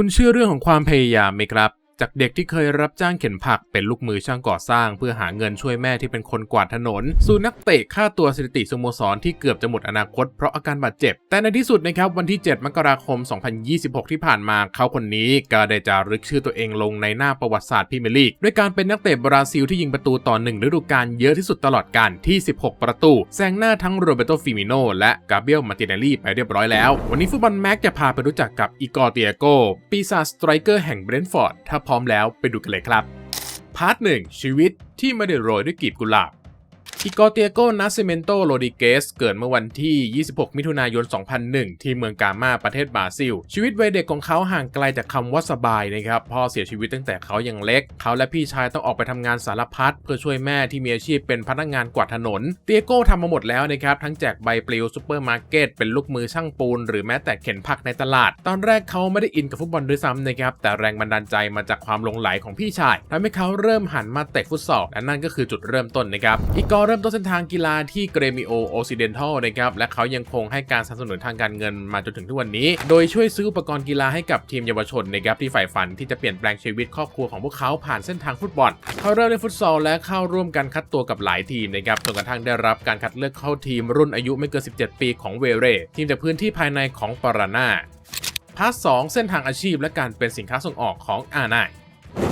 คุณเชื่อเรื่องของความพยายามไหมครับ จากเด็กที่เคยรับจ้างเข็นผักเป็นลูกมือช่างก่อสร้าง เพื่อหาเงินช่วยแม่ที่เป็นคนกวาดถนน สู่นักเตะค่าตัวสถิติสโมสรที่เกือบจะหมดอนาคตเพราะอาการบาดเจ็บ แต่ในที่สุดนะครับวันที่ 7 มกราคม 2026 ที่ผ่านมาเขาคนนี้ก็ได้จารึกชื่อตัวเองลงในหน้าประวัติศาสตร์พรีเมียร์ลีกด้วยการเป็นนักเตะบราซิลที่ยิงประตูต่อหนึ่งฤดูกาลเยอะที่สุดตลอดกาลที่ 16 ประตูแซงหน้าทั้งโรเบโตฟิมิโนและกาเบรียลมาติเนลลี่ไปเรียบร้อยแล้ว วันนี้ฟุตบอลแม็กจะพาไปรู้จักกับอีกอร์เตียโกปีศาจสไตรเกอร์แห่งเบรนท์ฟอร์ดถ้าพร้อมแล้วไปดูกันเลยครับ พาร์ทหนึ่งชีวิตที่ไม่ได้โรยด้วยกลีบกุหลาบ อิโกเตียโกนาซิเมนโตโรดิเกส เกิดเมื่อวันที่ 26 มิถุนายน 2001 ที่เมืองกามาประเทศบราซิล ชีวิตวัยเด็กของเขาห่างไกลจากคำว่าสบายนะครับ พ่อเสียชีวิตตั้งแต่เขายังเล็ก เขาและพี่ชายต้องออกไปทำงานสารพัดเพื่อช่วยแม่ที่มีอาชีพเป็นพนักงานกวาดถนน เตียโก้ทำมาหมดแล้วนะครับ ทั้งแจกใบปลิวซูเปอร์มาร์เก็ต เป็นลูกมือช่างปูน หรือแม้แต่เข็นผักในตลาด ตอนแรกเขาไม่ได้อินกับฟุตบอลด้วยซ้ำนะครับ แต่แรงบันดาลใจมาจากความหลงไหลของพี่ชายทำให้เขาเริ่มหันมาเตะฟุตซอล และนั่นก็คือจุดเริ่มต้นนะครับอีกอเริ่มต้นเส้นทางกีฬาที่เกรมิโอโอซิเดนทัลนะครับและเขายังคงให้การสนับสนุนทางการเงินมาจนถึงทุกวันนี้ โดยช่วยซื้ออุปกรณ์กีฬาให้กับทีมเยาวชนนะครับที่ใฝ่ฝันที่จะเปลี่ยนแปลงชีวิตครอบครัวของพวกเขาผ่านเส้นทางฟุตบอล เขาเริ่มเล่นฟุตซอลและเข้าร่วมการคัดตัวกับหลายทีมนะครับจนกระทั่งได้รับการคัดเลือกเข้าทีมรุ่นอายุไม่เกิน 17 ปีของเวเรทีมจากพื้นที่ภายในของปารานาพาร์ทสเส้นทางอาชีพและการเป็นสินค้าส่งออกของอาไน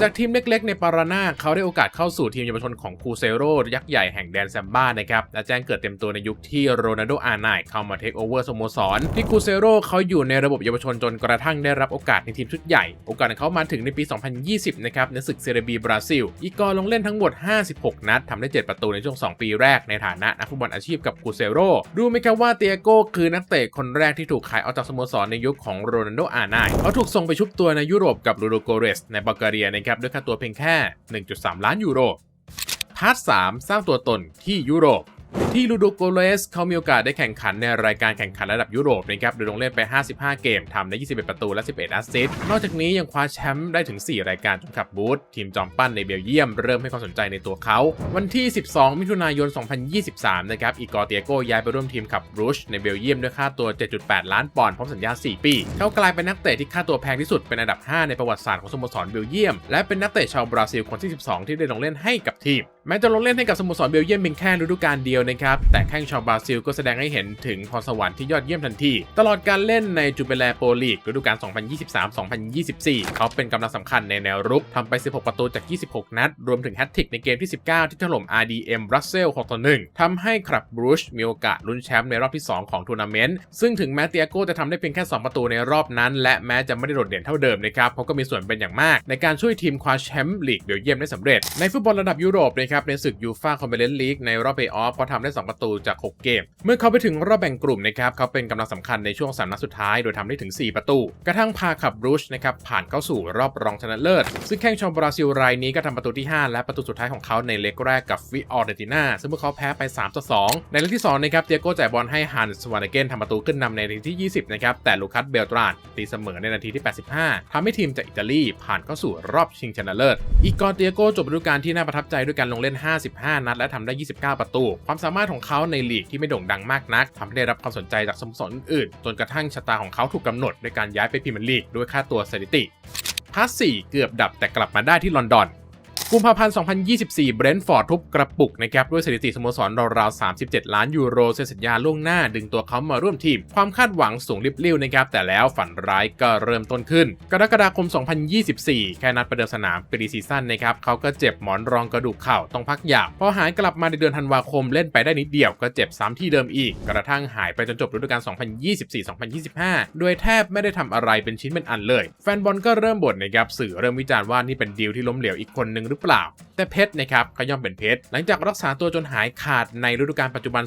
จากทีมเล็กๆ ในปารานาเขาได้โอกาสเข้าสู่ทีมเยาวชนของคูเซโรยักษ์ใหญ่แห่งแดนแซมบ้านะครับ และแจ้งเกิดเต็มตัวในยุคที่โรนัลโดอาไนเข้ามาเทคโอเวอร์สโมสร ที่คูเซโรเขาอยู่ในระบบเยาวชนจนกระทั่งได้รับโอกาสในทีมชุดใหญ่ โอกาสของเขามาถึงในปี 2020 นะครับในศึกเซเรบีบราซิล อีกอร์ลงเล่นทั้งหมด 56 นัดทำได้ 7 ประตูในช่วง 2 ปีแรกในฐานะนักฟุตบอลอาชีพกับคูเซโรดูไหมครับว่าเตียโก้คือนักเตะคนแรกที่ถูกขายออกจากสโมสรในยุคของโรนัลโดอาไนเขาถูกส่งไปชุบตัวในยุโรปกับลูโดโกเรสในบัลแกเรียนะครับด้วยค่าตัวเพียงแค่ 1.3 ล้านยูโรพาร์ท3สร้างตัวตนที่ยุโรป ที่ลูโดโกเลสเขามีโอกาสได้แข่งขันในรายการแข่งขันระดับยุโรปนะครับโดยลงเล่นไป 55 เกมทำได้ 21 ประตูและ 11 แอสซิสต์ นอกจากนี้ยังคว้าแชมป์ได้ถึง 4 รายการจนขับบูธทีมจอมปั้นในเบลเยียมเริ่มให้ความสนใจในตัวเขา วันที่ 12 มิถุนายน 2023 นะครับ อีกอร์เตียโกย้ายไปร่วมทีมขับรูชในเบลเยียมด้วยค่าตัว 7.8 ล้านปอนด์พร้อมสัญญา 4 ปี เขากลายเป็นนักเตะที่ค่าตัวแพงที่สุดเป็นอันดับ 5 ในประวัติศาสตร์ของสโมสรเบลเยียม และเป็นนักเตะชาวบราซิลคนที่ 12 ที่ได้ลงเล่นให้กับทีม แม้จะลงเล่นให้กับสโมสรเบลเยียมเพียงแค่ฤดูกาลเดียวนะครับแต่แข้งชาวบราซิลก็แสดงให้เห็นถึงพรสวรรค์ที่ยอดเยี่ยมทันที ตลอดการเล่นในจูเปแลโปลีกฤดูกาล 2023-2024 เขาเป็นกำลังสำคัญในแนวรุกทำไป 16 ประตูจาก 26 นัด รวมถึงแฮตทริกในเกมที่ 19 ที่ถล่ม RDM บรัสเซล6ต่อ1ทำให้ครับบรูชมีโอกาสลุ้นแชมป์ในรอบที่ 2 ของทัวร์นาเมนต์ ซึ่งถึงแม้เตียโก้จะทำได้เพียงแค่ 2 ประตูในรอบนั้น และแม้จะไม่ได้โดดเด่นเท่าเดิมนะครับเขาก็มีส่วนเป็นอย่างมาก ในการช่วยทีมคว้าแชมป์ลีกเบลเยียมได้สำเร็จ ในฟุตบอลระดับยุโรปนะครับในศึกยูฟ่าคอนเฟอเรนซ์ลีกในรอบเพย์ออฟเขาทำได้2 ประตูจาก 6 เกม เมื่อเขาไปถึงรอบแบ่งกลุ่มนะครับเขาเป็นกำลังสำคัญในช่วงสามนัดสุดท้ายโดยทำได้ถึง 4 ประตู กระทั่งพาขับรูชนะครับผ่านเข้าสู่รอบรองชนะเลิศ ซึ่งแข้งชาวบราซิลรายนี้ก็ทำประตูที่ 5 และประตูสุดท้ายของเขาในเล็กแรกกับฟิออร์เดติน่าซึ่งพวกเขาแพ้ไป3ต่อ2ในเล็กที่2นะครับเตียโก้จ่ายบอลให้ฮันส์วานเกนทำประตูขึ้นนำในนาทีที่ 20นะครับแต่ลูคัสเบลตรานตีเสมอในนาทีที่ 85ทำให้ทีมจากอิตาลีผ่านเข้าสู่รอบชิงชนะเลิศอีกอร์เตียโก้จบฤดูกาลที่น่าประทับใจด้วยการลงเล่น 55 นัดและทำได้ 29 ประตู ความสามารถามารถของเขาในลีกที่ไม่โด่งดังมากนักทำให้ได้รับความสนใจจากสโมสรอื่นๆจนกระทั่งชะตาของเขาถูกกำหนดด้วยการย้ายไปพรีเมียร์ลีกด้วยค่าตัวสถิติพาร์ท4เกือบดับแต่กลับมาได้ที่ลอนดอน กุมภาพันธ์ 2024 เบรนท์ฟอร์ดทุบกระปุกนะครับ ด้วยสถิติสโมสรราวๆ 37 ล้านยูโรเซ็นสัญญาล่วงหน้าดึงตัวเขามาร่วมทีม ความคาดหวังสูงริบลิ่วนะครับ แต่แล้วฝันร้ายก็เริ่มต้นขึ้น กรกฎาคม 2024 แค่นัดประเดิมสนามปรีซีซั่นนะครับเขาก็เจ็บหมอนรองกระดูกเข่าต้องพักยาวพอหายกลับมาในเดือนธันวาคมเล่นไปได้นิดเดียวก็เจ็บซ้ำที่เดิมอีก กระทั่งหายไปจนจบฤดูกาล 2024-2025 โดยแทบไม่ได้ทำอะไรเป็นชิ้นเป็นอันเลย แฟนบอลก็เริ่มบ่นนะครับสื่อเริ่มวิจารณ์ว่านี่เป็นดีลที่ล้มเหลวอีกคนนึงหรือเปล่า แต่เพชรนะครับก็ย่อมเป็นเพชรหลังจากรักษาตัวจนหายขาดในฤดูกาลปัจจุบัน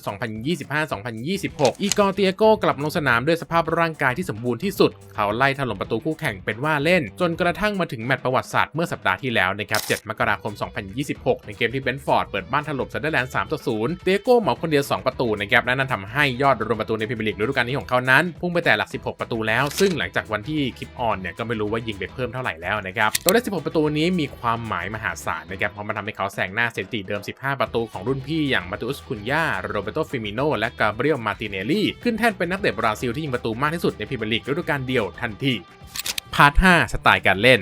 2025-2026 อีกอร์เตียโกกลับลงสนามด้วยสภาพร่างกายที่สมบูรณ์ที่สุด เขาไล่ถล่มประตูคู่แข่งเป็นว่าเล่น จนกระทั่งมาถึงแมตช์ประวัติศาสตร์เมื่อสัปดาห์ที่แล้วนะครับ 7 มกราคม 2026 ในเกมที่เบนฟอร์ดเปิดบ้านถล่มซันเดอร์แลนด์ 3-0 เตียโกเหมาคนเดียว 2 ประตูนะครับและนั่นทำให้ยอดรวมประตูในพรีเมียร์ลีกฤดูกาลนี้ของเขานั้น พุ่งไปแต่หลัก 16 ประตูแล้ว ซึ่งหลังจากวันที่คลิปออนเนี่ยก็ไม่รู้ว่ายิงไปเพิ่มเท่าไหร่แล้วนะครับตัวเลข 16 ประตูนี้มีความหมายมหาศาลนะครับเพราะมันทำให้เขาแซงหน้าสถิติเดิม 15 ประตูของรุ่นพี่อย่างมาตุสคุนยาโรเบโตฟิมิโนและกาเบรียลมาติเนลลี่ขึ้นแท่นเป็นนักเตะบราซิลที่ยิงประตูมากที่สุดในพรีเมียร์ลีกฤดูกาลเดียวทันทีพาร์ท 5 สไตล์การเล่น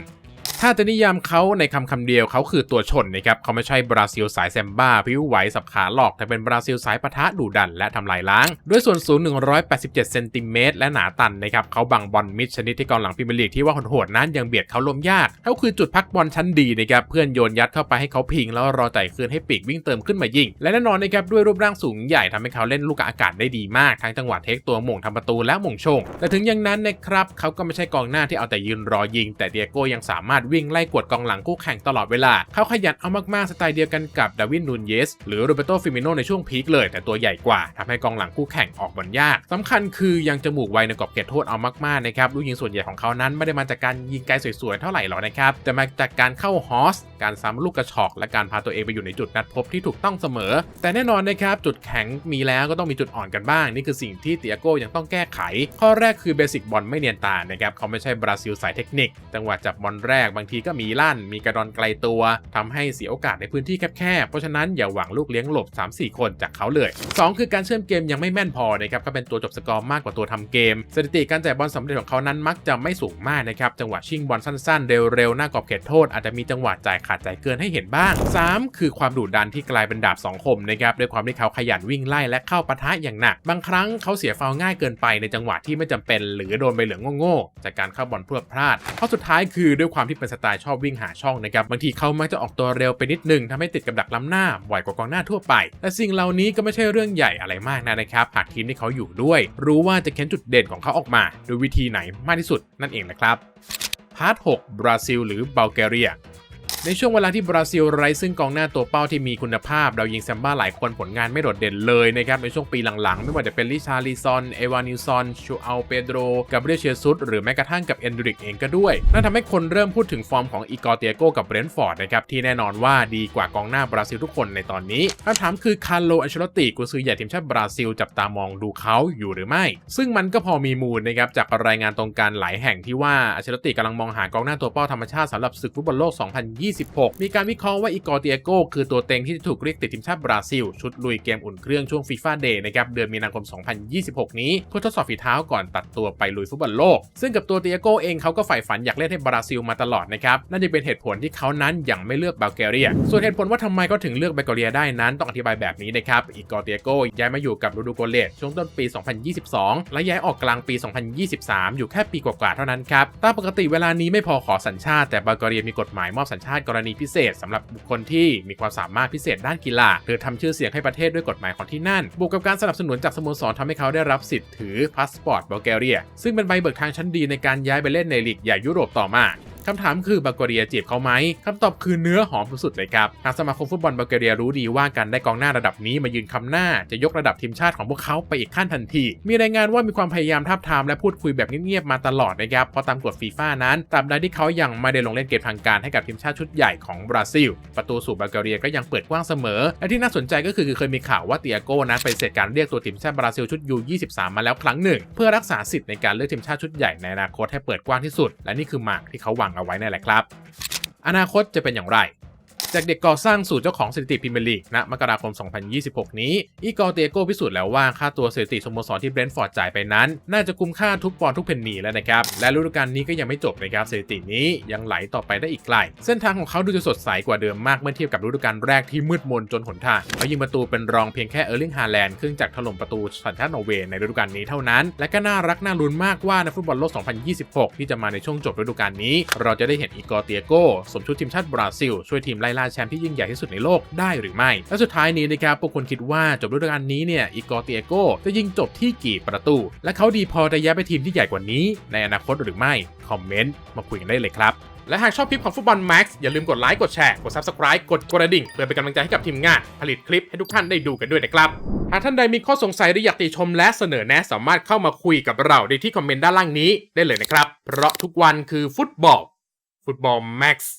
ถ้าจะนิยามเขาในคำคำเดียวเขาคือตัวชนนะครับเขาไม่ใช่บราซิลสายแซมบ้าพิ้วไหวสับขาหลอกแต่เป็นบราซิลสายปะทะดุดันและทำลายล้าง ด้วยส่วนสูง 187 เซนติเมตรและหนาตันนะครับเขาบังบอลมิดชนิดที่กองหลังพรีเมียร์ลีกที่ว่าโหดๆนั้นยังเบียดเขาล้มยากเขาคือจุดพักบอลชั้นดีนะครับเพื่อนโยนยัดเข้าไปให้เขาพิง แล้วรอไต่คืนให้ปีกวิ่งเติมขึ้นมายิง และแน่นอนนะครับด้วยรูปร่างสูงใหญ่ทำให้เขาเล่นลูกอากาศได้ดีมากทั้งจังหวะเทคตัวหม่งทำประตูและหม่งชงแต่ถึงอย่างนั้นนะครับเขาก็ไม่ใช่กองหน้าที่เอาแต่ยืนรอยิง แต่เดียโก้ยังสามารถวิ่งไล่กวดกองหลังคู่แข่งตลอดเวลา เขาขยันเอามากๆสไตล์เดียวกันกับดาวินนูนเยสหรือโรเบโตฟิมิโนในช่วงพีคเลย แต่ตัวใหญ่กว่าทำให้กองหลังคู่แข่งออกบอลยากสำคัญคือยังจมูกไวในกรอบเขตโทษเอามากๆนะครับลูกยิงส่วนใหญ่ของเขานั้นไม่ได้มาจากการยิงไกลสวยๆเท่าไหร่หรอกนะครับแต่มาจากการเข้าฮอสการซ้ำลูกกระชอก และการพาตัวเองไปอยู่ในจุดนัดพบที่ถูกต้องเสมอ แต่แน่นอนนะครับจุดแข็งมีแล้วก็ต้องมีจุดอ่อนกันบ้าง นี่คือสิ่งที่เตียโก้ยังต้องแก้ไข ข้อแรกคือเบสิกบอลไม่เนียนตานะครับเขาไม่ใช่บราซิลสายเทคนิคจังหวะจับบอลแรกบางทีก็มีลั่น มีกระดอนไกลตัวทำให้เสียโอกาสในพื้นที่แคบๆ เพราะฉะนั้นอย่าหวังลูกเลี้ยงหลบ 3-4 คนจากเขาเลย 2 คือการเชื่อมเกมยังไม่แม่นพอนะครับก็เป็นตัวจบสกอร์มากกว่าตัวทำเกม สถิติการจ่ายบอลสำเร็จของเขานั้นมักจะไม่สูงมากนะครับจังหวะชิงบอลสั้นๆ เร็วๆหน้ากรอบเขตโทษอาจจะมีจังหวะจ่ายขาดจ่ายเกินให้เห็นบ้าง 3 คือความดุดันที่กลายเป็นดาบสองคมนะครับด้วยความที่เขาขยันวิ่งไล่และเข้าปะทะอย่างหนัก บางครั้งเขาเสียฟาวง่ายเกินไปในจังหวะที่ไม่จำเป็น หรือโดนใบเหลืองโง่ๆจากการเข้าบอลพรวดพลาดข้อสุดท้ายคือด้วยความที่เป็นสไตล์ชอบวิ่งหาช่องนะครับบางทีเขามักจะออกตัวเร็วไปนิดนึงทำให้ติดกับดักล้ำหน้าบ่อยกว่ากองหน้าทั่วไป แต่สิ่งเหล่านี้ก็ไม่ใช่เรื่องใหญ่อะไรมากนะนะครับหากทีมที่เขาอยู่ด้วย รู้ว่าจะเค้นจุดเด่นของเขาออกมาโดยวิธีไหนมากที่สุดนั่นเองนะครับพาร์ท 6 บราซิล หรือบัลแกเรีย ในช่วงเวลาที่บราซิลไร้ซึ่งกองหน้าตัวเป้าที่มีคุณภาพ เรายิงแซมบ้าหลายคนผลงานไม่โดดเด่นเลยนะครับในช่วงปีหลังๆ ไม่ว่าจะเป็นลิชาลิซอน เอวานิลซอน ชูอัลเปโดรกับเรียเชียซุสหรือแม้กระทั่งกับเอนดริกเองก็ด้วย นั่นทำให้คนเริ่มพูดถึงฟอร์มของอีกอเตียโกกับเบรนท์ฟอร์ดนะครับที่แน่นอนว่าดีกว่ากองหน้าบราซิลทุกคนในตอนนี้คำถามคือคาร์โลอันเชลติกุซือใหญ่ทีมชาติบราซิลจับตามองดูเขาอยู่หรือไม่ ซึ่งมันก็พอมีมูลนะครับจากรายงานตรงกันหลายแห่งที่ว่าอันเชลติกำลังมองหากองหน้าตัวเป้าธรรมชาติสำหรับศึกฟุตบอลโลก2026มีการวิเคราะห์ว่าอีกอร์เตียโกคือตัวเต็งที่จะถูกเรียกติดทีมชาติบราซิล ชุดลุยเกมอุ่นเครื่องช่วงฟีฟ่าเดย์นะครับเดือนมีนาคม 2026 นี้เพื่อทดสอบฝีเท้าก่อนตัดตัวไปลุยฟุตบอลโลก ซึ่งกับตัวเตียโกเองเขาก็ใฝ่ฝันอยากเล่นให้บราซิลมาตลอดนะครับนั่นจะเป็นเหตุผลที่เขานั้นยังไม่เลือกบัลแกเรีย ส่วนเหตุผลว่าทำไมก็ถึงเลือกบัลแกเรียได้นั้นต้องอธิบายแบบนี้นะครับอีกอร์เตียโกย้ายมาอยู่กับรูดูโกเลตช่วงต้นปี 2022 และย้ายออกกลางปี 2023 อยู่แค่ปีกว่าๆเท่านั้นครับตามปกติเวลานี้ไม่พอขอสัญชาติแต่บัลแกเรียมีกฎหมายมอบสัญชาติกรณีพิเศษสำหรับบุคคลที่มีความสามารถพิเศษด้านกีฬาหรือทำชื่อเสียงให้ประเทศด้วยกฎหมายของที่นั่น บวกกับการสนับสนุนจากสโมสรทำให้เขาได้รับสิทธิ์ถือพาสปอร์ตบัลแกเรีย ซึ่งเป็นใบเบิกทางชั้นดีในการย้ายไปเล่นในลีกใหญ่ยุโรปต่อมา คำถามคือบัลแกเรียจีบเขาไหมคำตอบคือเนื้อหอมสุดๆเลยครับทางสมาคมฟุตบอลบัลแกเรียรู้ดีว่าการได้กองหน้าระดับนี้มายืนคำหน้าจะยกระดับทีมชาติของพวกเขาไปอีกขั้นทันที มีรายงานว่ามีความพยายามทาบทามและพูดคุยแบบเงียบๆมาตลอดนะครับเพราะตามกฎฟีฟ่านั้นตราบใดที่เขายังไม่ได้ลงเล่นเกมทางการให้กับทีมชาติชุดใหญ่ของบราซิล ประตูสู่บัลแกเรียก็ยังเปิดกว้างเสมอ และที่น่าสนใจก็คือเคยมีข่าวว่าเตียโก้นั้นไปเสร็จการเรียกตัวทีมชาติบราซิลชุดยู23มาแล้วครั้งหนึ่ง เพื่อรักษาสิทธิ์ในการเลือกทีมชาติชุดใหญ่ในอนาคตให้เปิดกว้างที่สุด และนี่คือหมากที่เขาวางเอาไว้นั่นแหละครับ อนาคตจะเป็นอย่างไร จากเด็กก่อสร้างสู่เจ้าของสถิติพรีเมียร์ลีกณมกราคม 2026 นี้ อีกอร์เตียโกพิสูจน์แล้วว่าค่าตัวสถิติสโมสรที่เบรนท์ฟอร์ดจ่ายไปนั้น น่าจะคุ้มค่าทุกปอนด์ทุกเพนนีแล้วนะครับ และฤดูกาลนี้ก็ยังไม่จบนะครับสถิตินี้ยังไหลต่อไปได้อีกไกล เส้นทางของเขาดูจะสดใสกว่าเดิมมากเมื่อเทียบกับฤดูกาลแรกที่มืดมนจนหนทางเขายิงประตูเป็นรองเพียงแค่เออร์ลิงฮาแลนด์ครึ่งจากถล่มประตูสัญชาตินอร์เวย์ในฤดูกาลนี้เท่านั้น และก็น่ารักน่าลุ้นมากว่าในฟุตบอลโลก 2026 ที่จะมาในช่วงจบฤดูกาลนี้ เราจะได้เห็นอีกอร์เตียโกสวมชุดทีมชาติบราซิลช่วยทีมไล่ล่าแชมป์ที่ยิ่งใหญ่ที่สุดในโลกได้หรือไม่ และสุดท้ายนี้นะครับพวกคุณคิดว่าจบฤดูกาลนี้เนี่ยอีกอร์เตียโกจะยิงจบที่กี่ประตู และเขาดีพอจะย้ายไปทีมที่ใหญ่กว่านี้ ในอนาคตหรือไม่คอมเมนต์มาคุยกันได้เลยครับและหากชอบคลิปของฟุตบอลแม็กซ์อย่าลืมกดไลค์ กดแชร์ กด Subscribe กดกระดิ่ง เพื่อเป็นกำลังใจให้กับทีมงาน ผลิตคลิปให้ทุกท่านได้ดูกันด้วยนะครับ หากท่านใดมีข้อสงสัยหรืออยากติชมและเสนอแนะสามารถเข้ามาคุยกับเราได้ที่คอมเมนต์ด้านล่างนี้ได้เลยนะครับ เพราะทุกวันคือฟุตบอล ฟุตบอลแม็กซ์